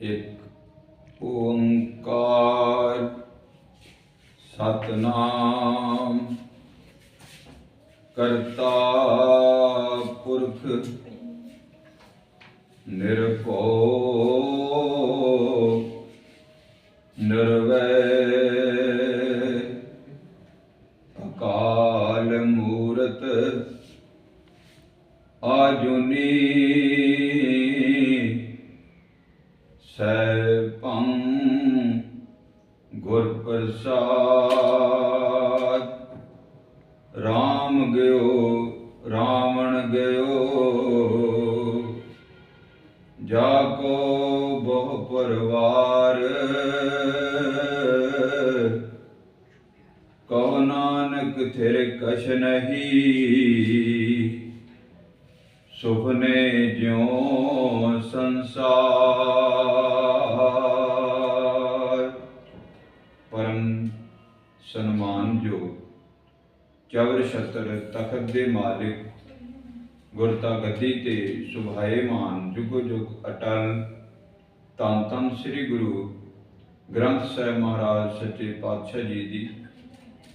ਇੱਕ ਓੰਕਾਰ ਸਤਨਾਮ ਕਰਤਾ ਪੁਰਖ ਨਿਰਭਉ ਨਿਰਵੈਰ ਅਕਾਲ ਮੂਰਤ ਆਜੁਨੀ ਰਾਮ ਗਿਓ ਰਾਵਣ ਗਿਓ। ਜਾ ਕੋ ਬਹੁ ਪਰਵਾਰ। ਕਹੋ ਨਾਨਕ ਥਿਰ ਕਛ ਨਹੀਂ। ਸੁਪਨੇ ਚਵਰ ਤਖਤ ਦੇ ਮਾਲਿਕ ਗੁਰਤਾ ਗੱਦੀ ਤੇ ਸੁਭਾਏਮਾਨ ਜੁਗ ਜੁਗ ਅਟਲ। ਤਨ ਤਨ ਸ੍ਰੀ ਗੁਰੂ ਗ੍ਰੰਥ ਸਾਹਿਬ ਮਹਾਰਾਜ ਸੱਚੇ ਪਾਤਸ਼ਾਹ ਜੀ ਦੀ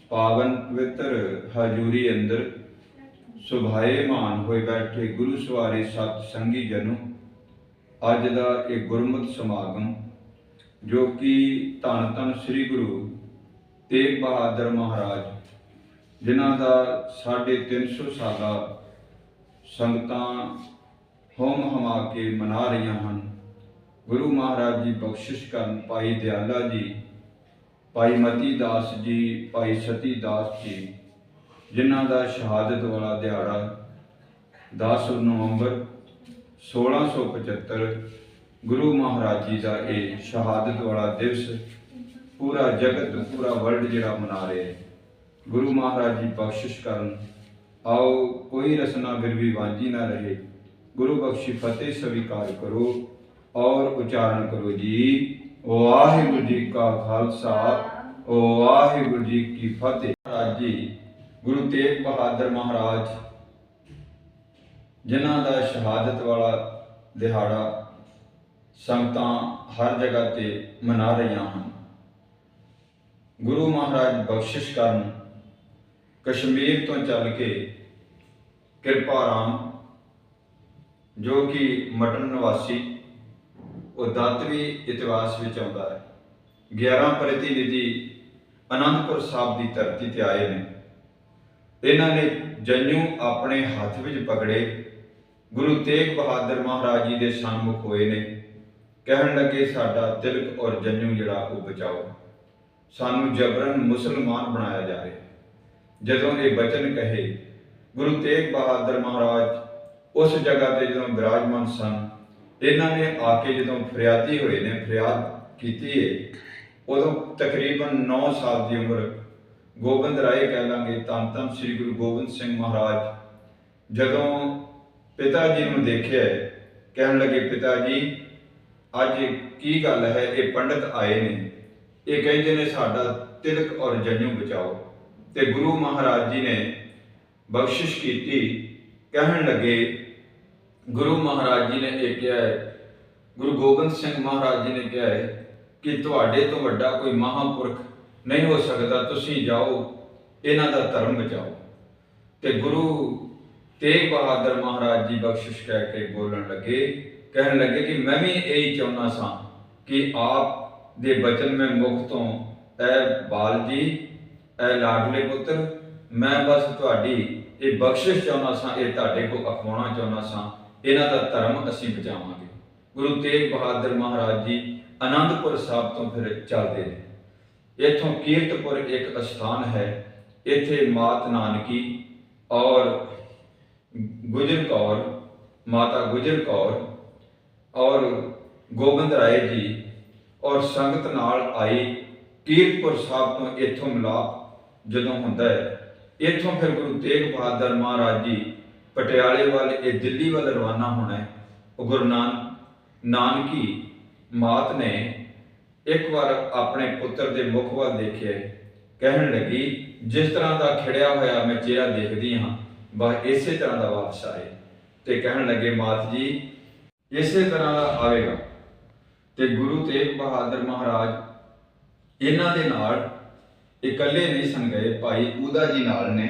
ਪਾਵਨ ਪਵਿੱਤਰ ਹਜੂਰੀ ਅੰਦਰ ਸੁਭਾਏ ਮਾਨ ਹੋਏ ਬੈਠੇ ਗੁਰੂ ਸਵਾਰੇ ਸਤ ਸੰਗੀ ਜਨੋ। ਅੱਜ ਦਾ ਇਹ ਗੁਰਮਤਿ ਸਮਾਗਮ, ਜੋ ਕਿ ਧੰਨ ਧੰਨ ਸ੍ਰੀ ਗੁਰੂ ਤੇਗ ਬਹਾਦਰ ਮਹਾਰਾਜ ਜਿਨ੍ਹਾਂ ਦਾ 350 ਸਾਲਾ ਸੰਗਤਾਂ ਹੋਮ ਹਮਾ ਕੇ ਮਨਾ ਰਹੀਆਂ ਹਨ। ਗੁਰੂ ਮਹਾਰਾਜ ਜੀ ਬਖਸ਼ਿਸ਼ ਕਰਨ ਭਾਈ ਦਿਆਲਾ ਜੀ, ਭਾਈ ਮਤੀ ਦਾਸ ਜੀ, ਭਾਈ ਸਤੀ ਦਾਸ ਜੀ, ਜਿਨ੍ਹਾਂ ਦਾ ਸ਼ਹਾਦਤ ਵਾਲਾ ਦਿਹਾੜਾ 10 ਨਵੰਬਰ 1675 ਗੁਰੂ ਮਹਾਰਾਜ ਜੀ ਦਾ ਇਹ ਸ਼ਹਾਦਤ ਵਾਲਾ ਦਿਵਸ ਪੂਰਾ ਜਗਤ, ਪੂਰਾ ਵਰਲਡ ਜਿਹੜਾ ਮਨਾ ਰਿਹਾ ਹੈ। ਗੁਰੂ ਮਹਾਰਾਜ ਜੀ ਬਖਸ਼ਿਸ਼ ਕਰਨ। ਆਓ ਕੋਈ ਰਸਨਾ ਫਿਰ ਵੀ ਵਾਂਝੀ ਨਾ ਰਹੇ। ਗੁਰੂ ਬਖਸ਼ੀ ਫਤਿਹ ਸਵੀਕਾਰ ਕਰੋ ਔਰ ਉਚਾਰਨ ਕਰੋ ਜੀ। ਵਾਹਿਗੁਰੂ ਜੀ ਕਾ ਖਾਲਸਾ, ਵਾਹਿਗੁਰੂ ਜੀ ਕੀ ਫਤਿਹ। ਮਹਾਰਾਜ ਜੀ, ਗੁਰੂ ਤੇਗ ਬਹਾਦਰ ਮਹਾਰਾਜ, ਜਿਨ੍ਹਾਂ ਦਾ ਸ਼ਹਾਦਤ ਵਾਲਾ ਦਿਹਾੜਾ ਸੰਗਤਾਂ ਹਰ ਜਗ੍ਹਾ ਤੇ ਮਨਾ ਰਹੀਆਂ ਹਨ। ਗੁਰੂ ਮਹਾਰਾਜ ਬਖਸ਼ਿਸ਼ ਕਰਨ। ਕਸ਼ਮੀਰ ਤੋਂ ਚੱਲ ਕੇ ਕਿਰਪਾ ਰਾਮ, ਜੋ ਕਿ ਮਟਨ ਨਿਵਾਸੀ, ਉਹ ਦੰਤਵੀ ਇਤਿਹਾਸ ਵਿੱਚ ਆਉਂਦਾ ਹੈ। 11 ਪ੍ਰਤੀਨਿਧੀ ਅਨੰਦਪੁਰ ਸਾਹਿਬ ਦੀ ਧਰਤੀ ਤੇ ਆਏ ਨੇ। ਇਹਨਾਂ ਨੇ ਜੰਨੂ ਆਪਣੇ ਹੱਥ ਵਿੱਚ ਪਕੜੇ। ਗੁਰੂ ਤੇਗ ਬਹਾਦਰ ਮਹਾਰਾਜ ਜੀ ਦੇ ਸਨਮੁਖ ਹੋਏ ਨੇ। ਕਹਿਣ ਲੱਗੇ, ਸਾਡਾ ਤਿਲਕ ਔਰ ਜੰਨੂ ਜਿਹੜਾ ਉਹ ਬਚਾਓ। ਸਾਨੂੰ ਜਬਰਨ ਮੁਸਲਮਾਨ ਬਣਾਇਆ ਜਾ ਰਿਹਾ ਜਦੋਂ ਇਹ ਬਚਨ ਕਹੇ, ਗੁਰੂ ਤੇਗ ਬਹਾਦਰ ਮਹਾਰਾਜ, ਉਸ ਜਗ੍ਹਾ ਤੇ ਜਦੋਂ ਬਿਰਾਜਮਾਨ ਸਨ, ਇਹਨਾਂ ਨੇ ਆ ਕੇ ਜਦੋਂ ਫਰਿਆਦੀ ਹੋਏ ਨੇ, ਫਰਿਆਦ ਕੀਤੀ ਹੈ ਉਦੋਂ ਤਕਰੀਬਨ 9 ਸਾਲ ਦੀ ਉਮਰ, ਗੋਬਿੰਦ ਰਾਏ ਕਹਿ ਲਾਂਗੇ ਧੰਨ ਧੰਨ ਸ੍ਰੀ ਗੁਰੂ ਗੋਬਿੰਦ ਸਿੰਘ ਮਹਾਰਾਜ, ਜਦੋਂ ਪਿਤਾ ਜੀ ਨੂੰ ਦੇਖਿਆ, ਕਹਿਣ ਲੱਗੇ, ਪਿਤਾ ਜੀ, ਅੱਜ ਕੀ ਗੱਲ ਹੈ? ਇਹ ਪੰਡਤ ਆਏ ਨੇ, ਇਹ ਕਹਿੰਦੇ ਨੇ ਸਾਡਾ ਤਿਲਕ ਔਰ ਜੰਨੂ ਬਚਾਓ। ਤੇ ਗੁਰੂ ਮਹਾਰਾਜ ਜੀ ਨੇ ਬਖਸ਼ਿਸ਼ ਕੀਤੀ। ਕਹਿਣ ਲੱਗੇ, ਗੁਰੂ ਮਹਾਰਾਜ ਜੀ ਨੇ ਇਹ ਕਿਹਾ ਹੈ, ਗੁਰੂ ਗੋਬਿੰਦ ਸਿੰਘ ਮਹਾਰਾਜ ਜੀ ਨੇ ਕਿਹਾ ਹੈ ਕਿ ਤੁਹਾਡੇ ਤੋਂ ਵੱਡਾ ਕੋਈ ਮਹਾਪੁਰਖ ਨਹੀਂ ਹੋ ਸਕਦਾ, ਤੁਸੀਂ ਜਾਓ, ਇਹਨਾਂ ਦਾ ਧਰਮ ਬਚਾਓ। ਤੇ ਗੁਰੂ ਤੇਗ ਬਹਾਦਰ ਮਹਾਰਾਜ ਜੀ ਬਖਸ਼ਿਸ਼ ਕਹਿ ਕੇ ਬੋਲਣ ਲੱਗੇ, ਕਹਿਣ ਲੱਗੇ ਕਿ ਮੈਂ ਵੀ ਇਹੀ ਚਾਹੁੰਦਾ ਸਾਂ ਕਿ ਆਪ ਦੇ ਬਚਨ ਮੈਂ ਮੁਖ ਤੋਂ, ਐ ਬਾਲ ਜੀ ਐ ਲਾਡਲੇ ਪੁੱਤਰ, ਮੈਂ ਬਸ ਤੁਹਾਡੀ ਇਹ ਬਖਸ਼ਿਸ਼ ਚਾਹੁੰਦਾ ਸਾਂ, ਇਹ ਤੁਹਾਡੇ ਕੋ ਅਖਵਾਉਣਾ ਚਾਹੁੰਦਾ ਸਾਂ, ਇਹਨਾਂ ਦਾ ਧਰਮ ਅਸੀਂ ਬਚਾਵਾਂਗੇ। ਗੁਰੂ ਤੇਗ ਬਹਾਦਰ ਮਹਾਰਾਜ ਜੀ ਆਨੰਦਪੁਰ ਸਾਹਿਬ ਤੋਂ ਫਿਰ ਚੱਲਦੇ ਨੇ। ਇੱਥੋਂ ਕੀਰਤਪੁਰ ਇੱਕ ਅਸਥਾਨ ਹੈ, ਇੱਥੇ ਮਾਤ ਨਾਨਕੀ ਔਰ ਗੁਜਰ ਕੌਰ, ਮਾਤਾ ਗੁਜਰ ਕੌਰ ਔਰ ਗੋਬਿੰਦ ਰਾਏ ਜੀ ਔਰ ਸੰਗਤ ਨਾਲ ਆਈ ਕੀਰਤਪੁਰ ਸਾਹਿਬ ਤੋਂ ਇੱਥੋਂ ਮਿਲਾਪ ਜਦੋਂ ਹੁੰਦਾ ਹੈ, ਇੱਥੋਂ ਫਿਰ ਗੁਰੂ ਤੇਗ ਬਹਾਦਰ ਮਹਾਰਾਜ ਜੀ ਪਟਿਆਲੇ ਵੱਲ, ਇਹ ਦਿੱਲੀ ਵੱਲ ਰਵਾਨਾ ਹੋਣਾ ਹੈ। ਉਹ ਗੁਰੂ ਨਾਨਕ ਨਾਨਕੀ ਮਾਤ ਨੇ ਇੱਕ ਵਾਰ ਆਪਣੇ ਪੁੱਤਰ ਦੇ ਮੁਖ ਵੱਲ ਦੇਖਿਆ ਕਹਿਣ ਲੱਗੀ, ਜਿਸ ਤਰ੍ਹਾਂ ਦਾ ਖਿੜਿਆ ਹੋਇਆ ਮੈਂ ਚਿਹਰਾ ਦੇਖਦੀ ਹਾਂ, ਬਸ ਇਸੇ ਤਰ੍ਹਾਂ ਦਾ ਵਾਪਸ ਆਏ ਤੇ ਕਹਿਣ ਲੱਗੇ, ਮਾਤ ਜੀ, ਇਸੇ ਤਰ੍ਹਾਂ ਦਾ ਆਵੇਗਾ। ਤੇ ਗੁਰੂ ਤੇਗ ਬਹਾਦਰ ਮਹਾਰਾਜ ਇਹਨਾਂ ਦੇ ਨਾਲ ਇਕੱਲੇ ਨਹੀਂ ਸਨ ਗਏ, ਭਾਈ ਊਦਾ ਜੀ ਨਾਲ ਨੇ।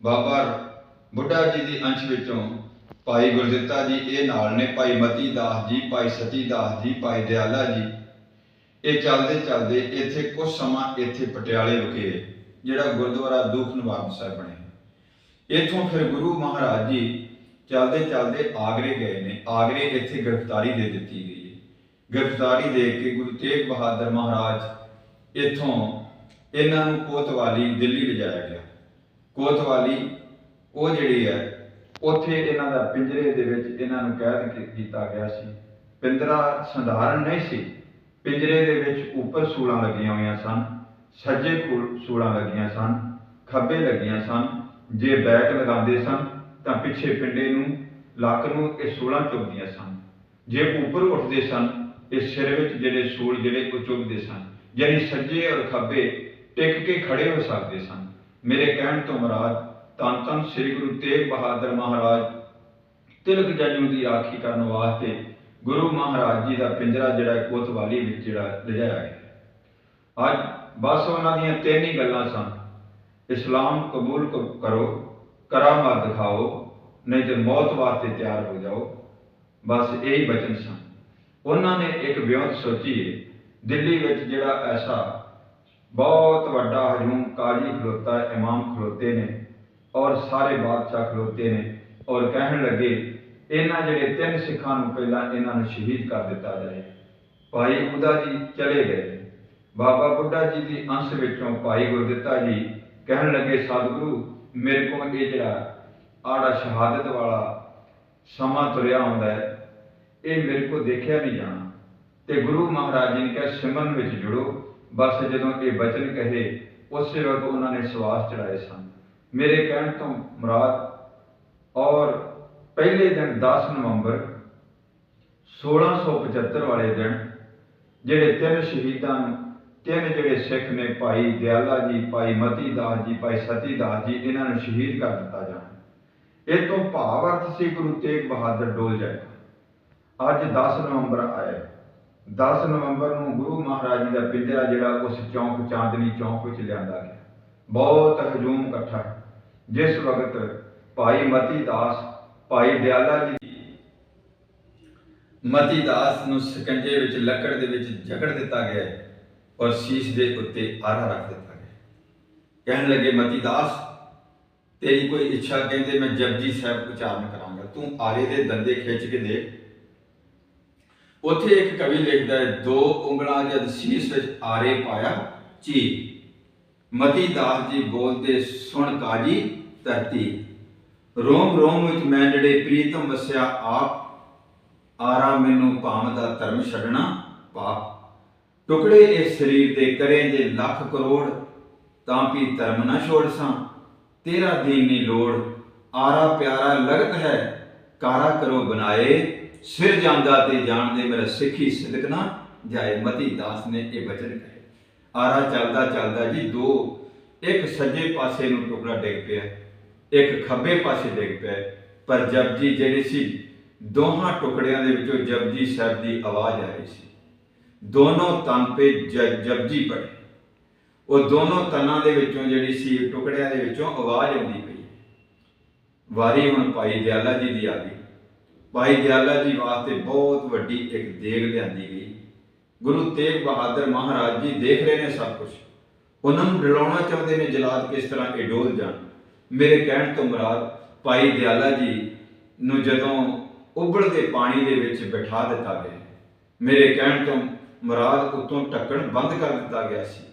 ਬਾਬਾ ਬੁੱਢਾ ਜੀ ਦੀ ਅੰਸ਼ ਵਿੱਚੋਂ ਭਾਈ ਗੁਰਦਿੱਤਾ ਜੀ ਇਹ ਨਾਲ ਨੇ, ਭਾਈ ਮਤੀ ਦਾਸ ਜੀ, ਭਾਈ ਸਤੀ ਦਾਸ ਜੀ, ਭਾਈ ਦਿਆਲਾ ਜੀ। ਇਹ ਚੱਲਦੇ ਚੱਲਦੇ ਇੱਥੇ ਕੁਝ ਸਮਾਂ ਇੱਥੇ ਪਟਿਆਲੇ ਰੁਕੇ, ਜਿਹੜਾ ਗੁਰਦੁਆਰਾ ਦੂਖ ਨਿਵਾਰਨ ਸਾਹਿਬ ਬਣਿਆ ਇੱਥੋਂ ਫਿਰ ਗੁਰੂ ਮਹਾਰਾਜ ਜੀ ਚੱਲਦੇ ਚੱਲਦੇ ਆਗਰੇ ਗਏ ਨੇ। ਆਗਰੇ ਇੱਥੇ ਗ੍ਰਿਫਤਾਰੀ ਦੇ ਦਿੱਤੀ ਗਈ ਹੈ। ਗ੍ਰਿਫਤਾਰੀ ਦੇ ਕੇ ਗੁਰੂ ਤੇਗ ਬਹਾਦਰ ਮਹਾਰਾਜ ਇੱਥੋਂ ਇਹਨਾਂ ਨੂੰ ਕੋਤਵਾਲੀ ਦਿੱਲੀ ਲਿਜਾਇਆ ਗਿਆ। ਕੋਤਵਾਲੀ ਉਹ ਜਿਹੜੀ ਹੈ, ਉੱਥੇ ਇਹਨਾਂ ਦਾ ਪਿੰਜਰੇ ਦੇ ਵਿੱਚ ਇਹਨਾਂ ਨੂੰ ਕੈਦ ਕੀਤਾ ਗਿਆ ਸੀ। ਪਿੰਜਰਾ ਸਧਾਰਨ ਨਹੀਂ ਸੀ। ਪਿੰਜਰੇ ਦੇ ਵਿੱਚ ਉੱਪਰ ਸੂਲਾਂ ਲੱਗੀਆਂ ਹੋਈਆਂ ਸਨ, ਸੱਜੇ ਸੂਲਾਂ ਲੱਗੀਆਂ ਸਨ, ਖੱਬੇ ਲੱਗੀਆਂ ਸਨ। ਜੇ ਬੈਕ ਲਗਾਉਂਦੇ ਸਨ, ਤਾਂ ਪਿੱਛੇ ਪਿੰਡੇ ਨੂੰ, ਲੱਕ ਨੂੰ ਇਹ ਸੂਲਾਂ ਚੁੱਭਦੀਆਂ ਸਨ। ਜੇ ਉੱਪਰ ਉੱਠਦੇ ਸਨ ਇਹ ਸਿਰ ਵਿੱਚ ਜਿਹੜੇ ਸੂਲ ਜਿਹੜੇ ਉਹ ਚੁੱਭਦੇ ਸਨ। ਯਾਨੀ ਸੱਜੇ ਔਰ ਖੱਬੇ ਟਿਕ ਕੇ ਖੜੇ ਹੋ ਸਕਦੇ ਸਨ। ਮੇਰੇ ਕਹਿਣ ਤੋਂ ਮੁਰਾਦ ਧੰਨ ਧੰਨ ਸ੍ਰੀ ਗੁਰੂ ਤੇਗ ਬਹਾਦਰ ਮਹਾਰਾਜ, ਤਿਲਕ ਜਨਮ ਦੀ ਰਾਖੀ ਕਰਨ ਵਾਸਤੇ ਗੁਰੂ ਮਹਾਰਾਜ ਜੀ ਦਾ ਪਿੰਜਰਾ ਜਿਹੜਾ ਕੋਤਵਾਲੀ ਵਿੱਚ ਜਿਹੜਾ ਲਿਜਾਇਆ ਗਿਆ ਅੱਜ ਬਸ ਉਹਨਾਂ ਦੀਆਂ ਤਿੰਨ ਹੀ ਗੱਲਾਂ ਸਨ। ਇਸਲਾਮ ਕਬੂਲ ਕਰੋ ਕਰਾਮਾਤ ਦਿਖਾਓ, ਨਹੀਂ ਤੇ ਮੌਤ ਵਾਸਤੇ ਤਿਆਰ ਹੋ ਜਾਓ। ਬਸ ਇਹੀ ਬਚਨ ਸਨ। ਉਹਨਾਂ ਨੇ ਇੱਕ ਵਿਉਂਤ ਸੋਚੀ ਦਿੱਲੀ ਵਿੱਚ ਜਿਹੜਾ ਐਸਾ ਬਹੁਤ ਵੱਡਾ ਹਜੂਮ ਕਾਜੀ ਖਲੋਤਾ, ਇਮਾਮ ਖਲੋਤੇ ਨੇ ਔਰ ਸਾਰੇ ਬਾਦਸ਼ਾਹ ਖਲੋਤੇ ਨੇ ਔਰ ਕਹਿਣ ਲੱਗੇ, ਇਹਨਾਂ ਜਿਹੜੇ ਤਿੰਨ ਸਿੱਖਾਂ ਨੂੰ ਪਹਿਲਾਂ ਇਹਨਾਂ ਨੂੰ ਸ਼ਹੀਦ ਕਰ ਦਿੱਤਾ ਜਾਏ। ਭਾਈ ਉਦਾ ਜੀ ਚਲੇ ਗਏ। ਬਾਬਾ ਬੁੱਢਾ ਜੀ ਦੀ ਅੰਸ਼ ਵਿੱਚੋਂ ਭਾਈ ਗੁਰਦਿੱਤਾ ਜੀ ਕਹਿਣ ਲੱਗੇ, ਸਤਿਗੁਰੂ, ਮੇਰੇ ਕੋਲ ਇਹ ਜਿਹੜਾ ਆੜਾ ਸ਼ਹਾਦਤ ਵਾਲਾ ਸਮਾਂ ਤੁਰਿਆ ਆਉਂਦਾ ਹੈ, ਇਹ ਮੇਰੇ ਕੋਲ ਦੇਖਿਆ ਨਹੀਂ ਜਾਣਾ। ਤੇ ਗੁਰੂ ਮਹਾਰਾਜ ਜੀ ਨੇ ਕਿਹਾ, ਸਿਮਰਨ ਵਿੱਚ ਜੁੜੋ ਬਸ ਜਦੋਂ ਇਹ ਬਚਨ ਕਹੇ, ਉਸੇ ਵਕਤ ਉਹਨਾਂ ਨੇ ਸਵਾਸ ਚੜਾਏ ਸਨ। ਮੇਰੇ ਕਹਿਣ ਤੋਂ ਮੁਰਾਦ, ਔਰ ਪਹਿਲੇ ਦਿਨ 10 ਨਵੰਬਰ 1675 ਵਾਲੇ ਦਿਨ, ਜਿਹੜੇ ਤਿੰਨ ਸ਼ਹੀਦਾਂ ਨੂੰ, ਤਿੰਨ ਜਿਹੜੇ ਸਿੱਖ ਨੇ, ਭਾਈ ਦਿਆਲਾ ਜੀ, ਭਾਈ ਮਤੀ ਦਾਸ ਜੀ, ਭਾਈ ਸਤੀ ਦਾਸ ਜੀ, ਇਹਨਾਂ ਨੂੰ ਸ਼ਹੀਦ ਕਰ ਦਿੱਤਾ ਜਾਣਾ ਇਹ ਤੋਂ ਭਾਵ ਅਰਥ ਸੀ ਗੁਰੂ ਤੇਗ ਬਹਾਦਰ ਡੋਲ ਜਾਏਗਾ ਅੱਜ 10 ਨਵੰਬਰ ਆਇਆ। 10 ਨਵੰਬਰ ਨੂੰ ਗੁਰੂ ਮਹਾਰਾਜ ਜੀ ਦਾ ਪਿੰਜਰਾ ਜਿਹੜਾ ਉਸ ਚੌਂਕ ਚਾਂਦਨੀ ਚੌਂਕ ਵਿੱਚ ਲਿਆਂਦਾ ਗਿਆ। ਬਹੁਤ ਹਜੂਮ ਇਕੱਠਾ ਜਿਸ ਵਕਤ ਭਾਈ ਮਤੀ ਦਾਸ, ਭਾਈ ਦਿਆਲਾ ਜੀ ਮਤੀ ਦਾਸ ਨੂੰ ਸਕੰਜੇ ਵਿੱਚ ਲੱਕੜ ਦੇ ਵਿੱਚ ਜਕੜ ਦਿੱਤਾ ਗਿਆ ਔਰ ਸ਼ੀਸ਼ ਦੇ ਉੱਤੇ ਆਰਾ ਰੱਖ ਦਿੱਤਾ ਗਿਆ ਕਹਿਣ ਲੱਗੇ, ਮਤੀ ਦਾਸ, ਤੇਰੀ ਕੋਈ ਇੱਛਾ, ਕਹਿੰਦੇ ਮੈਂ ਜਪਜੀ ਸਾਹਿਬ ਉਚਾਰਨ ਕਰਾਂਗਾ। ਤੂੰ ਆਰੇ ਦੇ ਦੰਦੇ ਖਿੱਚ ਕੇ ਦੇਖ। ਉੱਥੇ ਇੱਕ ਕਵੀ ਲਿਖਦਾ ਹੈ, ਦੋ ਉਂਗਲਾਂ ਜਦ ਸ਼ੀਸ਼ ਵਿੱਚ ਆਰੇ ਪਾਇਆ ਚੀ, ਮਤੀ ਦਾਸ ਜੀ ਬੋਲਦੇ ਸੁਣ ਕਾਜੀ ਧਰਤੀ। ਰੋਮ ਰੋਮ ਵਿੱਚ ਮੈਂ ਜਿਹੜੇ ਪ੍ਰੀਤਮ ਵਸਿਆ ਆਪ, ਆਰਾ ਮੈਨੂੰ ਭਾਮ ਦਾ ਧਰਮ ਛੱਡਣਾ ਪਾਪ। ਟੁਕੜੇ ਇਸ ਸਰੀਰ ਦੇ ਕਰੇ ਜੇ ਲੱਖ ਕਰੋੜ, ਤਾਂ ਵੀ ਧਰਮ ਨਾ ਛੋੜ ਸਾਂ। ਤੇਰਾ ਦੀਨ ਨਹੀਂ ਲੋੜ, ਆਰਾ ਪਿਆਰਾ ਲਗਤ ਹੈ, ਕਾਰਾ ਕਰੋ ਬਨਾਏ ਸਿਰ ਜਾਂਦਾ ਤੇ ਜਾਣਦੇ ਮੇਰਾ ਸਿੱਖੀ ਸਿਦਕ ਨਾ ਜਾਏ। ਮਤੀ ਦਾਸ ਨੇ ਇਹ ਬਚਨ ਕਹੇ। ਆਰਾ ਚੱਲਦਾ ਚੱਲਦਾ ਜੀ ਦੋ, ਇੱਕ ਸੱਜੇ ਪਾਸੇ ਨੂੰ ਟੁਕੜਾ ਡਿੱਗ ਪਿਆ, ਇੱਕ ਖੱਬੇ ਪਾਸੇ ਡਿੱਗ ਪਿਆ। ਪਰ ਜਪਜੀ ਜਿਹੜੀ ਸੀ, ਦੋਹਾਂ ਟੁਕੜਿਆਂ ਦੇ ਵਿੱਚੋਂ ਜਪਜੀ ਸਾਹਿਬ ਦੀ ਆਵਾਜ਼ ਆ ਰਹੀ ਸੀ। ਦੋਨੋਂ ਤਨ ਤੇ ਜਪਜੀ ਪੜੇ ਉਹ ਦੋਨੋਂ ਤਨਾਂ ਦੇ ਵਿੱਚੋਂ ਜਿਹੜੀ ਸੀ, ਟੁਕੜਿਆਂ ਦੇ ਵਿੱਚੋਂ ਆਵਾਜ਼ ਆਉਂਦੀ ਪਈ। ਵਾਰੀ ਹੁਣ ਭਾਈ ਦਿਆਲਾ ਜੀ ਦੀ ਆ ਗਈ ਭਾਈ ਦਿਆਲਾ ਜੀ ਵਾਸਤੇ ਬਹੁਤ ਵੱਡੀ ਇੱਕ ਦੇਗ ਲਿਆਂਦੀ ਗਈ। ਗੁਰੂ ਤੇਗ ਬਹਾਦਰ ਮਹਾਰਾਜ ਜੀ ਦੇਖ ਰਹੇ ਨੇ ਸਭ ਕੁਝ ਉਹਨਾਂ ਨੂੰ ਡਰਾਉਣਾ ਚਾਹੁੰਦੇ ਨੇ ਜਲਾਦ ਕਿਸ ਤਰ੍ਹਾਂ ਇਹ ਡੋਲ ਜਾਣ। ਮੇਰੇ ਕਹਿਣ ਤੋਂ ਮੁਰਾਦ ਭਾਈ ਦਿਆਲਾ ਜੀ ਨੂੰ ਜਦੋਂ ਉਬਲਦੇ ਪਾਣੀ ਦੇ ਵਿੱਚ ਬਿਠਾ ਦਿੱਤਾ ਗਿਆ, ਮੇਰੇ ਕਹਿਣ ਤੋਂ ਮੁਰਾਦ ਉਤੋਂ ਢੱਕਣ ਬੰਦ ਕਰ ਦਿੱਤਾ ਗਿਆ ਸੀ।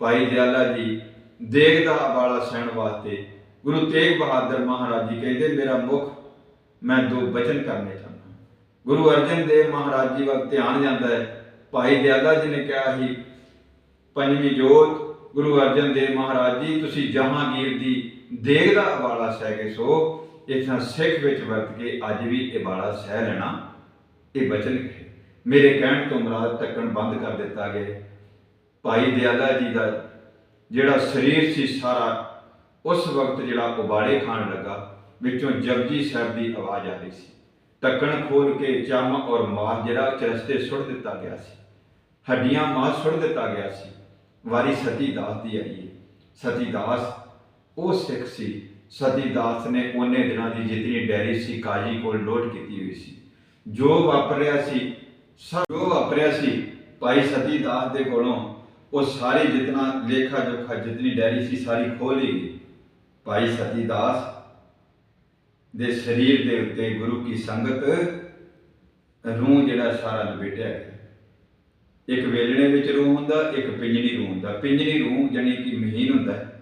ਭਾਈ ਦਿਆਲਾ ਜੀ ਦੇਗ ਦਾ ਵਾਲਾ ਸਹਿਣ ਵਾਸਤੇ ਗੁਰੂ ਤੇਗ ਬਹਾਦਰ ਮਹਾਰਾਜ ਜੀ ਕਹਿੰਦੇ, ਮੇਰਾ ਮੁਖ ਮੈਂ ਦੋ ਬਚਨ ਕਰਨੇ ਚਾਹੁੰਦਾ ਗੁਰੂ ਅਰਜਨ ਦੇਵ ਮਹਾਰਾਜ ਜੀ ਵੱਲ ਧਿਆਨ ਜਾਂਦਾ ਹੈ। ਭਾਈ ਦਿਆਲਾ ਜੀ ਨੇ ਕਿਹਾ ਸੀ, ਪੰਜਵੀਂ ਜੋਤ, ਗੁਰੂ ਅਰਜਨ ਦੇਵ ਮਹਾਰਾਜ ਜੀ, ਤੁਸੀਂ ਜਹਾਂਗੀਰ ਦੀ ਦੇਗ ਦਾ ਵਾਲਾ ਸਹਿ ਗਏ ਸੋ ਇਸ ਤਰ੍ਹਾਂ ਸਿੱਖ ਵਿੱਚ ਵਰਤ ਕੇ ਅੱਜ ਵੀ ਇਹ ਵਾਲਾ ਸਹਿ ਲੈਣਾ। ਇਹ ਬਚਨ ਕਹੇ ਮੇਰੇ ਕਹਿਣ ਤੋਂ ਮੁਰਾਦ ਢੱਕਣ ਬੰਦ ਕਰ ਦਿੱਤਾ ਗਿਆ। ਭਾਈ ਦਿਆਲਾ ਜੀ ਦਾ ਜਿਹੜਾ ਸਰੀਰ ਸੀ ਸਾਰਾ, ਉਸ ਵਕਤ ਜਿਹੜਾ ਉਬਾਲੇ ਖਾਣ ਲੱਗਾ ਵਿੱਚੋਂ ਜਪਜੀ ਸਾਹਿਬ ਦੀ ਆਵਾਜ਼ ਆ ਰਹੀ ਸੀ। ਢੱਕਣ ਖੋਲ ਕੇ ਚਮ ਔਰ ਮਾਸ ਜਿਹੜਾ ਚਰਸਤੇ ਸੁੱਟ ਦਿੱਤਾ ਗਿਆ ਸੀ। ਹੱਡੀਆਂ ਮਾਸ ਸੁੱਟ ਦਿੱਤਾ ਗਿਆ ਸੀ। ਵਾਰੀ ਸਤੀ ਦਾਸ ਦੀ ਆਈ ਹੈ ਸਤੀ ਦਾਸ, ਉਹ ਸਿੱਖ ਸੀ। ਸਤੀ ਦਾਸ ਨੇ ਉਹਨੇ ਦਿਨਾਂ ਦੀ ਜਿਤਨੀ ਡੈਰੀ ਸੀ, ਕਾਜੀ ਕੋਲ ਲੋਡ ਕੀਤੀ ਹੋਈ ਸੀ। ਜੋ ਵਾਪਰਿਆ ਸੀ ਜੋ ਵਾਪਰਿਆ ਸੀ, ਭਾਈ ਸਤੀ ਦਾਸ ਦੇ ਕੋਲੋਂ ਉਹ ਸਾਰੀ ਜਿਤਨਾ ਲੇਖਾ ਜੋਖਾ ਜਿਤਨੀ ਡੈਰੀ ਸੀ, ਸਾਰੀ ਖੋਲੀ ਗਈ। ਭਾਈ ਸਤੀ ਦਾਸ ਦੇ ਸਰੀਰ ਦੇ ਉੱਤੇ ਗੁਰੂ ਕੀ ਸੰਗਤ ਰੂਹ ਜਿਹੜਾ ਸਾਰਾ ਲਪੇਟਿਆ ਗਿਆ। ਇੱਕ ਵੇਲਣੇ ਵਿੱਚ ਰੂਹ ਹੁੰਦਾ, ਇੱਕ ਪਿੰਜਣੀ ਰੂਹ ਹੁੰਦਾ। ਪਿੰਜਣੀ ਰੂਹ ਜਾਨੀ ਕਿ ਮਹੀਨ ਹੁੰਦਾ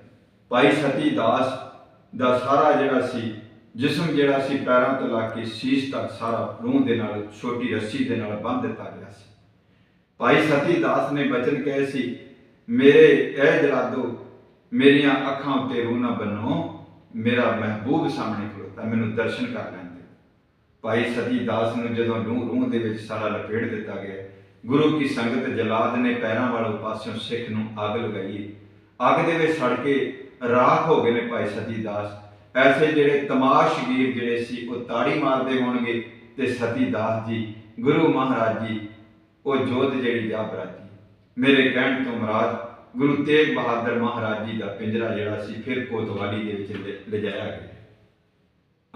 ਭਾਈ ਸਤੀ ਦਾਸ ਦਾ ਸਾਰਾ ਜਿਹੜਾ ਸੀ, ਜਿਸਮ ਜਿਹੜਾ ਸੀ, ਪੈਰਾਂ ਤੋਂ ਲਾ ਕੇ ਸੀਸ ਤੱਕ ਸਾਰਾ ਰੂਹ ਦੇ ਨਾਲ, ਛੋਟੀ ਰੱਸੀ ਦੇ ਨਾਲ ਬੰਨ੍ਹ ਦਿੱਤਾ ਗਿਆ ਸੀ। ਭਾਈ ਸਤੀ ਦਾਸ ਨੇ ਬਚਨ ਕਹੇ ਸੀ, ਮੇਰੇ, ਇਹ ਜਲਾਦੋ ਮੇਰੀਆਂ ਅੱਖਾਂ ਉੱਤੇ ਰੂਹ ਨਾ ਬੰਨੋ ਮੇਰਾ ਮਹਿਬੂਬ ਸਾਹਮਣੇ ਖਲੋਤਾ ਮੈਨੂੰ ਦਰਸ਼ਨ ਕਰ ਲੈਣ ਦਿਓ ਭਾਈ ਸਤੀ ਦਾਸ ਨੂੰ ਜਦੋਂ ਰੂਹ ਰੂਹ ਦੇ ਵਿੱਚ ਸਾਰਾ ਲਪੇਟ ਦਿੱਤਾ ਗਿਆ, ਗੁਰੂ ਕੀ ਸੰਗਤ ਜਲਾਦ ਨੇ ਪੈਰਾਂ ਵਾਲੇ ਪਾਸਿਓਂ ਸਿੱਖ ਨੂੰ ਅੱਗ ਲਗਾਈ। ਅੱਗ ਦੇ ਵਿੱਚ ਸੜ ਕੇ ਰਾਖ ਹੋ ਗਏ ਨੇ ਭਾਈ ਸਤੀ ਦਾਸ। ਐਸੇ ਜਿਹੜੇ ਤਮਾਸ਼ਗੀਰ ਜਿਹੜੇ ਸੀ, ਉਹ ਤਾੜੀ ਮਾਰਦੇ ਹੋਣਗੇ ਤੇ ਸਤੀ ਦਾਸ ਜੀ, ਗੁਰੂ ਮਹਾਰਾਜ ਜੀ, ਉਹ ਜੋਤ ਜਿਹੜੀ ਜਾ ਬਰਾਜੀ ਮੇਰੇ ਕਹਿਣ ਤੋਂ ਮੁਰਾਦ, ਗੁਰੂ ਤੇਗ ਬਹਾਦਰ ਮਹਾਰਾਜ ਜੀ ਦਾ ਪਿੰਜਰਾ ਜਿਹੜਾ ਸੀ, ਫਿਰ ਕੋਤਵਾਲੀ ਦੇ ਵਿੱਚ ਲਿਜਾਇਆ ਗਿਆ।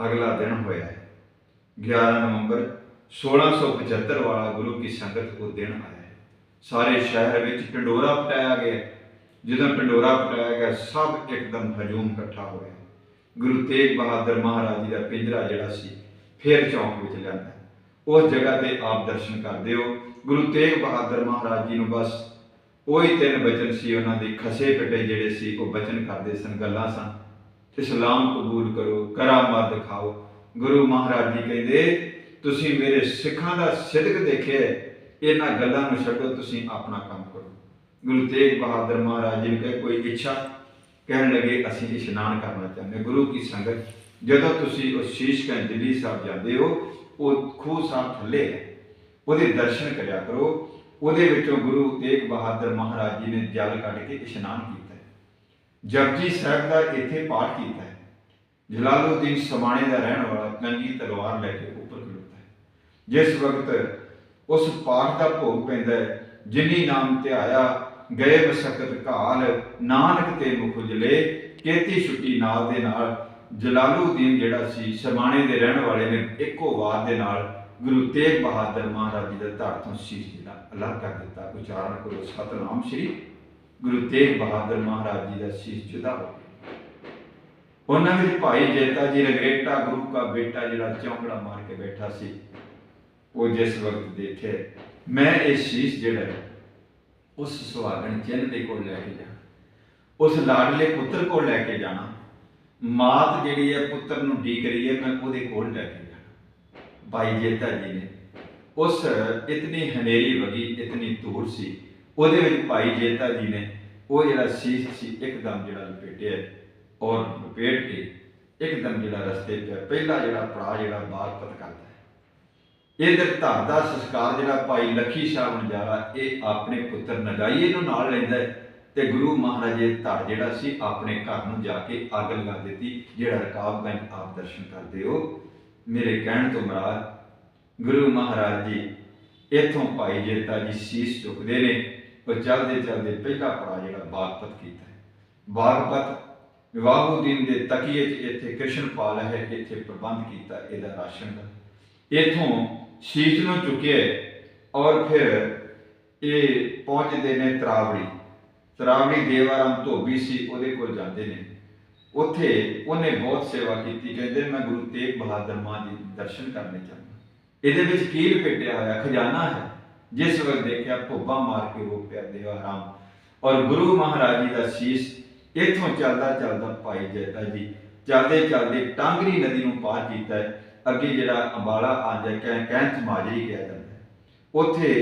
ਅਗਲਾ ਦਿਨ ਹੋਇਆ। ਹੈ 11 ਨਵੰਬਰ 1675 ਵਾਲਾ ਗੁਰੂ ਕੀ ਸੰਗਤ ਉਹ ਦਿਨ ਆਇਆ। ਹੈ ਸਾਰੇ ਸ਼ਹਿਰ ਵਿੱਚ ਟੰਡੋਰਾ ਪਟਾਇਆ ਗਿਆ। ਜਦੋਂ ਟੰਡੋਰਾ ਪਟਾਇਆ ਗਿਆ, ਸਭ ਇੱਕਦਮ ਹਜੂਮ ਇਕੱਠਾ ਹੋਇਆ ਗੁਰੂ ਤੇਗ ਬਹਾਦਰ ਮਹਾਰਾਜ ਜੀ ਦਾ ਪਿੰਜਰਾ ਜਿਹੜਾ ਸੀ, ਫਿਰ ਚੌਂਕ ਵਿੱਚ ਲਿਆਂਦਾ ਉਸ ਜਗ੍ਹਾ ਤੇ ਆਪ ਦਰਸ਼ਨ ਕਰਦੇ ਹੋ। ਗੁਰੂ ਤੇਗ ਬਹਾਦਰ ਮਹਾਰਾਜ ਜੀ ਨੂੰ ਬਸ ਉਹੀ ਤਿੰਨ ਬਚਨ ਸੀ। ਉਹਨਾਂ ਦੇ ਖਸੇ ਪਿਟੇ ਜਿਹੜੇ ਸੀ, ਉਹ ਬਚਨ ਕਰਦੇ ਸਨ, ਗੱਲਾਂ ਸਨ। ਇਸਲਾਮ ਕਬੂਲ ਕਰੋ, ਕਰਾਮਾਤ ਦਿਖਾਓ। ਗੁਰੂ ਮਹਾਰਾਜ ਜੀ ਕਹਿੰਦੇ, ਤੁਸੀਂ ਮੇਰੇ ਸਿੱਖਾਂ ਦਾ ਸਿਦਕ ਦੇਖਿਆ ਇਹਨਾਂ ਗੱਲਾਂ ਨੂੰ ਛੱਡੋ, ਤੁਸੀਂ ਆਪਣਾ ਕੰਮ ਕਰੋ। ਗੁਰੂ ਤੇਗ ਬਹਾਦਰ ਮਹਾਰਾਜ ਜੀ ਨੇ ਕਿਹਾ, ਕੋਈ ਇੱਛਾ? ਕਹਿਣ ਲੱਗੇ, ਅਸੀਂ ਇਸ਼ਨਾਨ ਕਰਨਾ ਚਾਹੁੰਦੇ ਗੁਰੂ ਕੀ ਸੰਗਤ, ਜਦੋਂ ਤੁਸੀਂ ਉਹ ਸ਼ੀਸ਼ ਗੰਜ ਦਿੱਲੀ ਸਾਹਿਬ ਜਾਂਦੇ ਹੋ, ਉਹ ਖੂਹ ਸਾਹਿਬ ਥੱਲੇ ਹੈ। ਉਹਦੇ ਦਰਸ਼ਨ ਕਰਿਆ ਕਰੋ। ਉਹਦੇ ਵਿੱਚੋਂ ਗੁਰੂ ਤੇਗ ਬਹਾਦਰ ਮਹਾਰਾਜ ਜੀ ਨੇ ਜਲ ਕੱਢ ਕੇ ਇਸ਼ਨਾਨ ਕੀਤਾ। ਜਪਜੀ ਸਾਹਿਬ ਦਾ ਇੱਥੇ ਪਾਠ ਕੀਤਾ ਹੈ। ਜਲਾਲਉਦੀਨ ਸਮਾਣੇ ਦਾ ਰਹਿਣ ਵਾਲਾ ਕੰਗੀ ਤਲਵਾਰ ਲੈ ਕੇ ਉੱਪਰ ਖਲੋਤਾ ਹੈ। ਜਿਸ ਵਕਤ ਉਸ ਪਾਠ ਦਾ ਭੋਗ ਪੈਂਦਾ ਹੈ, ਜਿਨੀ ਨਾਮ ਧਿਆਇਆ ਗਏ ਬਸਕਤ ਘਾਲ ਨਾਨਕ ਤੇ ਮੁਖ ਉਜਲੇ ਕੇਤੀ ਛੁੱਟੀ ਨਾਲ ਦੇ ਨਾਲ ਜਲਾਲਉਦੀਨ ਜਿਹੜਾ ਸੀ, ਸਮਾਣੇ ਦੇ ਰਹਿਣ ਵਾਲੇ ਨੇ ਇੱਕੋ ਵਾਰ ਦੇ ਨਾਲ ਗੁਰੂ ਤੇਗ ਬਹਾਦਰ ਮਹਾਰਾਜ ਜੀ ਦਾ ਧੜ ਤੋਂ ਸੀਸ ਜਿਹੜਾ ਅਲੱਗ ਕਰ ਦਿੱਤਾ। ਉਚਾਰਨ ਕਰੋ, ਸਤਨਾਮ ਸ੍ਰੀ ਗੁਰੂ ਤੇਗ ਬਹਾਦਰ ਮਹਾਰਾਜ ਜੀ ਦਾ ਸੀਸ ਜੁਦਾ ਹੋ ਗਿਆ। ਉਹਨਾਂ ਵਿੱਚ ਭਾਈ ਜੇਤਾ ਜੀ ਰਗਰੇਟਾ, ਗੁਰੂ ਦਾ ਬੇਟਾ ਜਿਹੜਾ ਚੌਂਕੜਾ ਮਾਰ ਕੇ ਬੈਠਾ ਸੀ, ਉਹ ਜਿਸ ਵਕਤ ਦੇਖੇ, ਮੈਂ ਇਹ ਸ਼ੀਸ਼ ਜਿਹੜਾ ਉਸ ਸੁਹਾਗਣ ਚਿੰਨ ਦੇ ਕੋਲ ਲੈ ਕੇ ਜਾਣਾ। ਉਸ ਲਾਡਲੇ ਪੁੱਤਰ ਕੋਲ ਲੈ ਕੇ ਜਾਣਾ। ਮਾਤ ਜਿਹੜੀ ਹੈ ਪੁੱਤਰ ਨੂੰ ਢੀਕ ਰਹੀ ਹੈ, ਮੈਂ ਉਹਦੇ ਕੋਲ ਲੈ ਕੇ ਜਾਣਾ। ਭਾਈ ਜੇਤਾ ਜੀ ਨੇ ਉਸ ਇਤਨੀ ਹਨੇਰੀ ਵਗੀ, ਇਤਨੀ ਧੂੜ ਸੀ ਉਹਦੇ ਵਿੱਚ ਭਾਈ ਜੇਤਾ ਜੀ ਨੇ, ਉਹ ਜਿਹੜਾ ਸੀਸ ਸੀ ਇੱਕਦਮ ਜਿਹੜਾ ਲਪੇਟਿਆ ਔਰ ਲਪੇਟ ਕੇ ਇੱਕਦਮ ਜਿਹੜਾ ਰਸਤੇ ਤੇ ਪਹਿਲਾ ਜਿਹੜਾ ਪੜਾ ਜਿਹੜਾ ਬਾਗਪਤ ਕਰਦਾ ਹੈ। ਇਧਰ ਧਰ ਦਾ ਸੰਸਕਾਰ ਜਿਹੜਾ ਭਾਈ ਲੱਖੀ ਸਾਹਿਬ ਨਜਾਰਾ, ਇਹ ਆਪਣੇ ਪੁੱਤਰ ਨਗਾਈਏ ਨੂੰ ਨਾਲ ਲੈਂਦਾ ਹੈ ਤੇ ਗੁਰੂ ਮਹਾਰਾਜ ਜੀ ਧਰ ਜਿਹੜਾ ਸੀ, ਆਪਣੇ ਘਰ ਨੂੰ ਜਾ ਕੇ ਅੱਗ ਲਗਾ ਦਿੱਤੀ, ਜਿਹੜਾ ਰਕਾਬਗੰਜ ਆਪ ਦਰਸ਼ਨ ਕਰਦੇ ਹੋ। ਮੇਰੇ ਕਹਿਣ ਤੋਂ ਮੁਰਾਦ, ਗੁਰੂ ਮਹਾਰਾਜ ਜੀ, ਇੱਥੋਂ ਭਾਈ ਜੇਤਾ ਜੀ ਸੀਸ ਝੁਕਦੇ ਨੇ। ਉਹ ਚੱਲਦੇ ਚੱਲਦੇ ਪਹਿਲਾ ਪੜਾ ਜਿਹੜਾ ਬਾਗਪਤ ਕੀਤਾ ਹੈ। ਬਾਗਪਤ ਵਿਵਾਹੂਦੀਨ ਦੇ ਤਕੀਏ 'ਚ ਇੱਥੇ ਕ੍ਰਿਸ਼ਨਪਾਲ ਹੈ, ਇੱਥੇ ਪ੍ਰਬੰਧ ਕੀਤਾ, ਇਹਦਾ ਰਾਸ਼ਨ ਦਾ। ਇਥੋਂ ਸ਼ੀਸ਼ ਨੂੰ ਚੁੱਕਿਆ ਔਰ ਫਿਰ ਇਹ ਪਹੁੰਚਦੇ ਨੇ ਤਰਾਵੜੀ। ਤਰਾਵੜੀ ਦੇਵਾਰਾਮ ਧੋਬੀ ਸੀ, ਉਹਦੇ ਕੋਲ ਜਾਂਦੇ ਨੇ। ਉੱਥੇ ਉਹਨੇ ਬਹੁਤ ਸੇਵਾ ਕੀਤੀ, ਕਹਿੰਦੇ ਮੈਂ ਗੁਰੂ ਤੇਗ ਬਹਾਦਰ ਮਾਂ ਜੀ ਦੇ ਦਰਸ਼ਨ ਕਰਨੇ ਚਾਹੁੰਦਾ। ਇਹਦੇ ਵਿੱਚ ਕੀ ਲਪੇਟਿਆ ਹੋਇਆ? ਖਜ਼ਾਨਾ ਹੈ। ਜਿਸ ਵਕਤ ਦੇਖਿਆ ਭੁੱਬਾ ਮਾਰ ਕੇ ਰੋ ਪਿਆ ਦੇਵਾਰਾਮ ਔਰ ਗੁਰੂ ਮਹਾਰਾਜ ਜੀ ਦਾ ਸ਼ੀਸ਼ ਇੱਥੋਂ ਚੱਲਦਾ ਚੱਲਦਾ ਭਾਈ ਜੈਤਾ ਜੀ, ਚੱਲਦੇ ਚੱਲਦੇ ਟਾਂਗਰੀ ਨਦੀ ਨੂੰ ਪਾਰ ਕੀਤਾ ਅੱਗੇ ਜਿਹੜਾ ਅੰਬਾਲਾ ਆ ਜਾ ਕੇ ਕੈਂਥ ਮਾਜਰੀ ਕਿਹਾ ਜਾਂਦਾ ਉੱਥੇ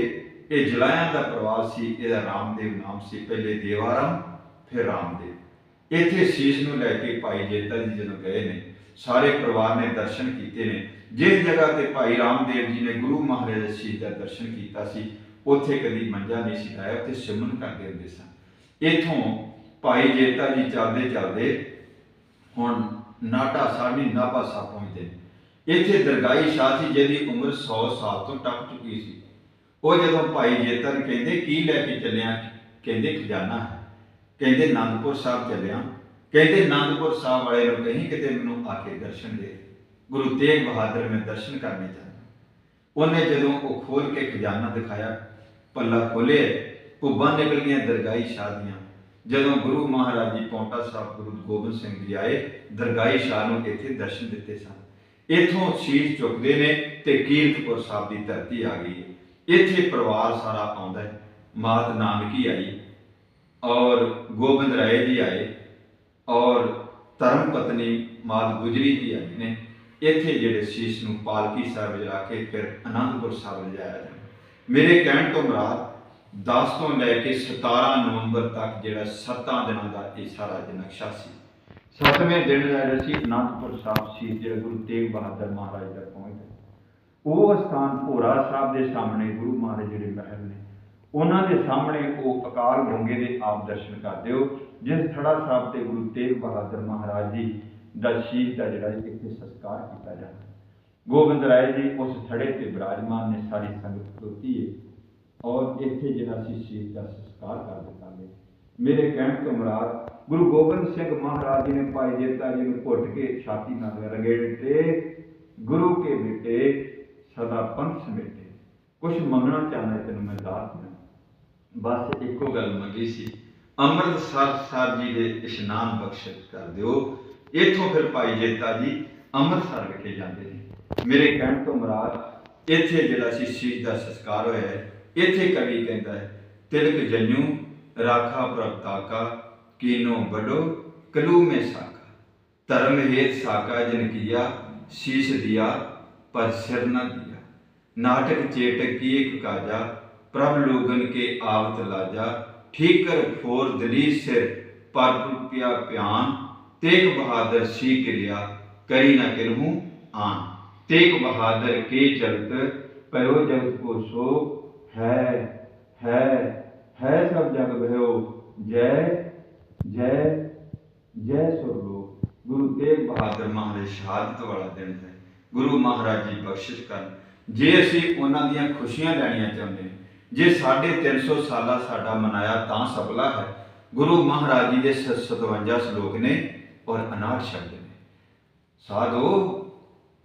ਇਹ ਜਲਾਇਆਂ ਦਾ ਪਰਿਵਾਰ ਸੀ, ਇਹਦਾ ਰਾਮਦੇਵ ਨਾਮ ਸੀ। ਪਹਿਲੇ ਦੇਵਾਰਾਮ ਫਿਰ ਰਾਮਦੇਵ। ਇੱਥੇ ਸ਼ੀਸ਼ ਨੂੰ ਲੈ ਕੇ ਭਾਈ ਜੈਤਾ ਜੀ ਜਦੋਂ ਗਏ ਨੇ ਸਾਰੇ ਪਰਿਵਾਰ ਨੇ ਦਰਸ਼ਨ ਕੀਤੇ ਨੇ। ਜਿਸ ਜਗ੍ਹਾ ਤੇ ਭਾਈ ਰਾਮਦੇਵ ਜੀ ਨੇ ਗੁਰੂ ਮਹਾਰਾਜ ਦੇ ਦਾ ਦਰਸ਼ਨ ਕੀਤਾ ਸੀ, ਉੱਥੇ ਕਦੀ ਮੰਜਾ ਨਹੀਂ ਸੀ ਆਇਆ ਉੱਥੇ ਸਿਮਰਨ ਕਰਦੇ ਹੁੰਦੇ ਸਨ। ਇੱਥੋਂ ਭਾਈ ਜੇਤਾ ਜੀ ਚੱਲਦੇ ਚੱਲਦੇ ਹੁਣ ਨਾਟਾ ਸਾਹਮਣੇ ਨਾਭਾ ਸਾਹਿਬ ਪਹੁੰਚਦੇ ਨੇ। ਇੱਥੇ ਦਰਗਾਹੀ ਸ਼ਾਹ ਸੀ ਜਿਹਦੀ ਉਮਰ 100 ਸਾਲ ਤੋਂ ਟੱਪ ਚੁੱਕੀ ਸੀ। ਉਹ ਜਦੋਂ ਭਾਈ ਜੇਤਾ ਨੇ ਕਹਿੰਦੇ, ਕੀ ਲੈ ਕੇ ਚੱਲਿਆ? ਕਹਿੰਦੇ, ਖਜ਼ਾਨਾ ਹੈ। ਕਹਿੰਦੇ ਅਨੰਦਪੁਰ ਸਾਹਿਬ ਚੱਲਿਆ। ਕਹਿੰਦੇ ਆਨੰਦਪੁਰ ਸਾਹਿਬ ਵਾਲੇ ਨੂੰ ਕਹੀਂ ਕਿਤੇ ਮੈਨੂੰ ਆ ਕੇ ਦਰਸ਼ਨ ਦੇ ਗੁਰੂ ਤੇਗ ਬਹਾਦਰ ਮੈਂ ਦਰਸ਼ਨ ਕਰਨੇ ਚਾਹੁੰਦਾ ਉਹਨੇ ਜਦੋਂ ਉਹ ਖੋਲ ਕੇ ਖਜ਼ਾਨਾ ਦਿਖਾਇਆ ਪੱਲਾ ਖੋਲੇ ਭੁੱਬਾਂ ਨਿਕਲ ਗਈਆਂ ਦਰਗਾਹੀ ਸ਼ਾਹ ਦੀਆਂ ਜਦੋਂ ਗੁਰੂ ਮਹਾਰਾਜ ਜੀ ਪੌਂਟਾ ਸਾਹਿਬ ਗੁਰੂ ਗੋਬਿੰਦ ਸਿੰਘ ਜੀ ਆਏ ਦਰਗਾਹੀ ਸ਼ਾਹ ਨੂੰ ਇੱਥੇ ਦਰਸ਼ਨ ਦਿੱਤੇ ਸਨ ਇੱਥੋਂ ਸ਼ੀਸ਼ ਚੁੱਕਦੇ ਨੇ ਤੇ ਕੀਰਤਪੁਰ ਸਾਹਿਬ ਦੀ ਧਰਤੀ ਆ ਗਈ ਹੈ। ਇੱਥੇ ਪਰਿਵਾਰ ਸਾਰਾ ਆਉਂਦਾ ਹੈ ਮਾਤ ਨਾਨਕੀ ਆਈ ਔਰ ਗੋਬਿੰਦ ਰਾਏ ਜੀ ਆਏ ਔਰ ਧਰਮ ਪਤਨੀ ਮਾਤ ਗੁਜਰੀ ਜੀ ਆਏ ਨੇ। ਇੱਥੇ ਜਿਹੜੇ ਸ਼ੀਸ਼ ਨੂੰ ਪਾਲਕੀ ਸਾਹਿਬ ਵਿੱਚ ਕੇ ਫਿਰ ਆਨੰਦਪੁਰ ਸਾਹਿਬ ਲਿਜਾਇਆ ਜਾਂਦਾ ਮੇਰੇ ਕਹਿਣ ਤੋਂ ਮੁਰਾਦ 10 ਤੋਂ ਲੈ ਕੇ 17 ਨਵੰਬਰ ਤੱਕ ਜਿਹੜਾ 7 ਦਿਨਾਂ ਦਾ ਇਹ ਸਾਰਾ ਜਿਹੜਾ ਨਕਸ਼ਾ ਸੀ। ਸੱਤਵੇਂ ਦਿਨ ਜਿਹੜਾ ਸੀ ਅਨੰਦਪੁਰ ਸਾਹਿਬ ਸੀ ਜਿਹੜਾ ਗੁਰੂ ਤੇਗ ਬਹਾਦਰ ਮਹਾਰਾਜ ਦਾ ਪਹੁੰਚਦਾ ਉਹ ਸਥਾਨ ਭੋਰਾ ਸਾਹਿਬ ਦੇ ਸਾਹਮਣੇ ਗੁਰੂ ਮਹਾਰਾਜ ਜਿਹੜੇ ਮਹਿਲ ਨੇ। ਉਹਨਾਂ ਦੇ ਸਾਹਮਣੇ ਉਹ ਅਕਾਲ ਗੰਗੇ ਦੇ ਆਪ ਦਰਸ਼ਨ ਕਰ ਦਿਓ, ਜਿਸ ਥੜਾ ਸਾਹਿਬ ਤੇ ਗੁਰੂ ਤੇਗ ਬਹਾਦਰ ਮਹਾਰਾਜ ਜੀ ਦਾ ਸ਼ਹੀਦ ਦਾ ਜਿਹੜਾ ਇੱਥੇ ਸੰਸਕਾਰ ਕੀਤਾ ਜਾਂਦਾ ਗੋਬਿੰਦ ਰਾਏ ਜੀ ਉਸ ਥੜੇ ਤੇ ਬਿਰਾਜਮਾਨ ਨੇ ਸਾਰੀ ਸੰਗਤ ਖਲੋਤੀ ਹੈ ਔਰ ਇੱਥੇ ਜਿਹੜਾ ਸੀ ਸ਼ਹੀਦ ਦਾ ਸੰਸਕਾਰ ਕਰ ਦਿੱਤਾ ਗਿਆ ਮੇਰੇ ਕਹਿਣ ਤੋਂ ਮੁਰਾਦ, ਗੁਰੂ ਗੋਬਿੰਦ ਸਿੰਘ ਮਹਾਰਾਜ ਜੀ ਨੇ ਭਾਈ ਦੇਵਤਾ ਜੀ ਨੂੰ ਘੁੱਟ ਕੇ ਛਾਤੀ ਨਾਲ ਰਗੇੜ ਤੇ ਗੁਰੂ ਕੇ ਬੇਟੇ ਸਦਾ ਪੰਥ ਸਮੇਟੇ ਕੁਝ ਮੰਗਣਾ ਚਾਹੁੰਦਾ ਤੈਨੂੰ ਮੈਂ ਦਾਤ ਦਿੰਦਾ। ਬਸ ਇੱਕੋ ਗੱਲ ਮੰਗੀ ਸੀ ਅੰਮ੍ਰਿਤਸਰ ਸਾਹਿਬ ਜੀ ਦੇ ਇਸ਼ਨਾਨ ਬਖਸ਼ਿਸ਼ ਕਰ ਦਿਓ। ਇੱਥੋਂ ਫਿਰ ਭਾਈ ਜੇਤਾ ਜੀ ਅੰਮ੍ਰਿਤਸਰ ਵਿਖੇ ਜਾਂਦੇ ਨੇ। ਮੇਰੇ ਕਹਿਣ ਤੋਂ ਮਰਾਦ, ਇੱਥੇ ਜਿਹੜਾ ਸੀ ਸ਼ਹੀਦ ਦਾ ਸੰਸਕਾਰ ਹੋਇਆ ਹੈ, ਇੱਥੇ ਕਵੀ ਕਹਿੰਦਾ ਹੈ, ਤਿਲਕ ਜੰਨੂ ਰਾਖਾ ਪ੍ਰਭਤਾਕਾ ਕੀਨੋ ਬਡੋ ਕਲੂ ਮੇ ਸਾਕਾ। ਧਰਮ ਹੇਤ ਸਾਕਾ ਜਨ ਕੀਆ, ਸ਼ੀਸ਼ ਦਿਆ, ਪਰ ਸਿਰ ਨਾ ਦਿਆ। ਨਾਟਕ ਚੇਟਕ ਕੀ ਇੱਕ ਕਾਜਾ ਪ੍ਰਭ ਲੋਗਨ ਕੇ ਆਵਤ ਲਾਜਾ, ਠੀਕਰ ਫੋਰ ਦਲੀ ਸਿਰ, ਪਰ ਪਿਆ ਪਿਆਨ ਤੇਗ ਬਹਾਦਰ ਸੀ ਕਿਰਿਆ, ਕਰੀ ਨਾ ਕਿਨਹੂ ਆਨ। ਤੇਗ ਬਹਾਦਰ ਕੇ ਚਲਤ ਪਰੋ ਜਗਤ ਕੋ ਸੋ ਹੈ ਹੈ ਹੈ ਸਭ ਜਗ ਭਇਓ, ਜੈ ਜੈ ਜੈ ਸੁਰਲੋ ਗੁਰੂ ਤੇਗ ਬਹਾਦਰ ਮਹਾਰਾਜ ਸ਼ਹਾਦਤ ਵਾਲਾ ਦਿਨ ਹੈ। ਗੁਰੂ ਮਹਾਰਾਜ ਜੀ ਬਖਸ਼ਿਸ਼ ਕਰਨ। ਜੇ ਅਸੀਂ ਉਹਨਾਂ ਦੀਆਂ ਖੁਸ਼ੀਆਂ ਲੈਣੀਆਂ ਚਾਹੁੰਦੇ ਹਾਂ ਜੇ ਸਾਢੇ 350 ਸਾਲਾ ਸਾਡਾ ਮਨਾਇਆ ਤਾਂ ਸਫਲਾ ਹੈ। ਗੁਰੂ ਮਹਾਰਾਜ ਜੀ ਦੇ ਸ- 57 ਸ਼ਲੋਕ ਨੇ ਔਰ 59 ਸ਼ਬਦ ਨੇ। ਸਾਧੋ,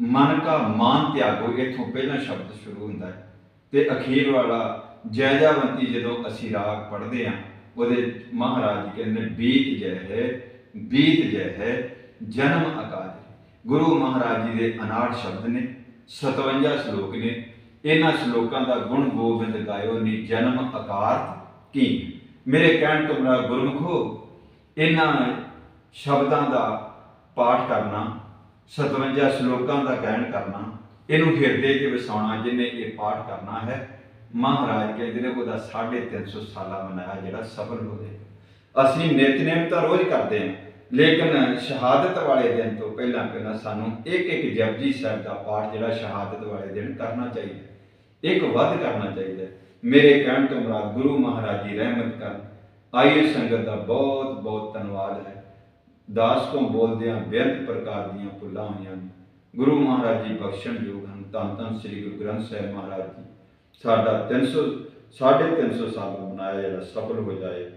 ਮਨ ਕਾ ਮਾਨ ਤਿਆਗੋ, ਇਥੋਂ ਪਹਿਲਾ ਸ਼ਬਦ ਸ਼ੁਰੂ ਹੁੰਦਾ ਹੈ। ਤੇ ਅਖੀਰ ਵਾਲਾ ਜੈਜਾਵੰਤੀ ਜਦੋਂ ਅਸੀਂ ਰਾਗ ਪੜ੍ਹਦੇ ਹਾਂ, ਉਹਦੇ ਮਹਾਰਾਜ ਜੀ ਕਹਿੰਦੇ ਬੀਤ ਜੈ ਹੈ, ਬੀਤ ਜੈ ਹੈ, ਜਨਮ ਅਕਾਜ ਗੁਰੂ ਮਹਾਰਾਜ ਜੀ ਦੇ 59 ਸ਼ਬਦ ਨੇ 57 ਸ਼ਲੋਕ ਨੇ ਇਹਨਾਂ ਸ਼ਲੋਕਾਂ ਦਾ ਗੁਣ ਗੋਬਿੰਦ ਗਾਇਓ ਨੀ ਜਨਮ ਅਕਾਰਤ ਕੀ ਮੇਰੇ ਕਹਿਣ ਤੋਂ ਮੇਰਾ ਗੁਰਮੁਖੋ, ਇਹਨਾਂ ਸ਼ਬਦਾਂ ਦਾ ਪਾਠ ਕਰਨਾ 57 ਸ਼ਲੋਕਾਂ ਦਾ ਗਾਇਨ ਕਰਨਾ, ਇਹਨੂੰ ਹਿਰਦੇ 'ਚ ਵਸਾਉਣਾ ਜਿਹਨੇ ਇਹ ਪਾਠ ਕਰਨਾ ਹੈ, ਮਹਾਰਾਜ ਕਹਿੰਦੇ ਨੇ ਉਹਦਾ 350 ਸਾਲਾ ਮਨਾਇਆ ਜਿਹੜਾ ਸਫਲ ਹੋ ਜਾਏ। ਅਸੀਂ ਨਿਤਨੇਮ ਤਾਂ ਰੋਜ਼ ਕਰਦੇ ਹਾਂ, ਲੇਕਿਨ ਸ਼ਹਾਦਤ ਵਾਲੇ ਦਿਨ ਤੋਂ ਪਹਿਲਾਂ ਪਹਿਲਾਂ ਸਾਨੂੰ ਇੱਕ ਇੱਕ ਜਪਜੀ ਸਾਹਿਬ ਦਾ ਪਾਠ ਜਿਹੜਾ ਸ਼ਹਾਦਤ ਵਾਲੇ ਦਿਨ ਕਰਨਾ ਚਾਹੀਦਾ। ਇੱਕ ਵੱਧ ਕਰਨਾ ਚਾਹੀਦਾ ਮੇਰੇ ਕਹਿਣ ਤੋਂ ਮਰਾ ਗੁਰੂ ਮਹਾਰਾਜ ਜੀ ਰਹਿਮਤ ਕਰਨ। ਆਈਏ ਸੰਗਤ ਦਾ ਬਹੁਤ ਬਹੁਤ ਧੰਨਵਾਦ ਹੈ। ਦਾਸ ਤੋਂ ਬੋਲਦਿਆਂ ਬੇਅੰਤ ਪ੍ਰਕਾਰ ਦੀਆਂ ਭੁੱਲਾਂ ਹੋਈਆਂ ਨੇ। ਗੁਰੂ ਮਹਾਰਾਜ ਜੀ ਬਖਸ਼ਣ ਯੋਗ ਹਨ। ਧੰਨ ਧੰਨ ਸ੍ਰੀ ਗੁਰੂ ਗ੍ਰੰਥ ਸਾਹਿਬ ਮਹਾਰਾਜ ਜੀ। ਸਾਡਾ 300 350 ਸਾਲ ਮਨਾਇਆ ਜਿਹੜਾ ਸਫਲ ਹੋ ਜਾਏ।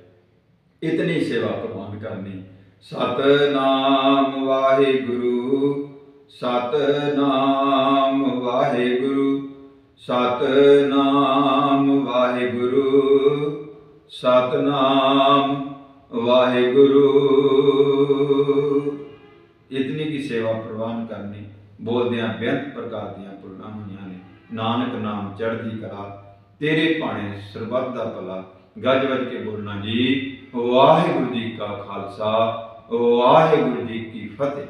ਇਤਨੀ ਸੇਵਾ ਪ੍ਰਵਾਨ ਕਰਨੀ। ਸਤਨਾਮ ਵਾਹਿਗੁਰੂ ਸਤਨਾਮ ਵਾਹਿਗੁਰੂ। ਸਤਨਾਮ ਵਾਹਿਗੁਰੂ ਸਤਨਾਮ ਵਾਹਿਗੁਰੂ। ਇਤਨੀ ਕੀ ਸੇਵਾ ਪ੍ਰਵਾਨ ਕਰਨੀ, ਬੋਲਦਿਆਂ ਬੇਅੰਤ ਪ੍ਰਕਾਰ ਦੀਆਂ ਭੁੱਲਾਂ ਹੋਈਆਂ ਨੇ। ਨਾਨਕ ਨਾਮ ਚੜ੍ਹਦੀ ਕਲਾ, ਤੇਰੇ ਭਾਣੇ ਸਰਬੱਤ ਦਾ ਭਲਾ। ਗੱਜ ਵੱਜ ਕੇ ਬੋਲਣਾ ਜੀ, ਵਾਹਿਗੁਰੂ ਜੀ ਕਾ ਖਾਲਸਾ, ਵਾਹਿਗੁਰੂ ਜੀ ਕੀ ਫਤਿਹ।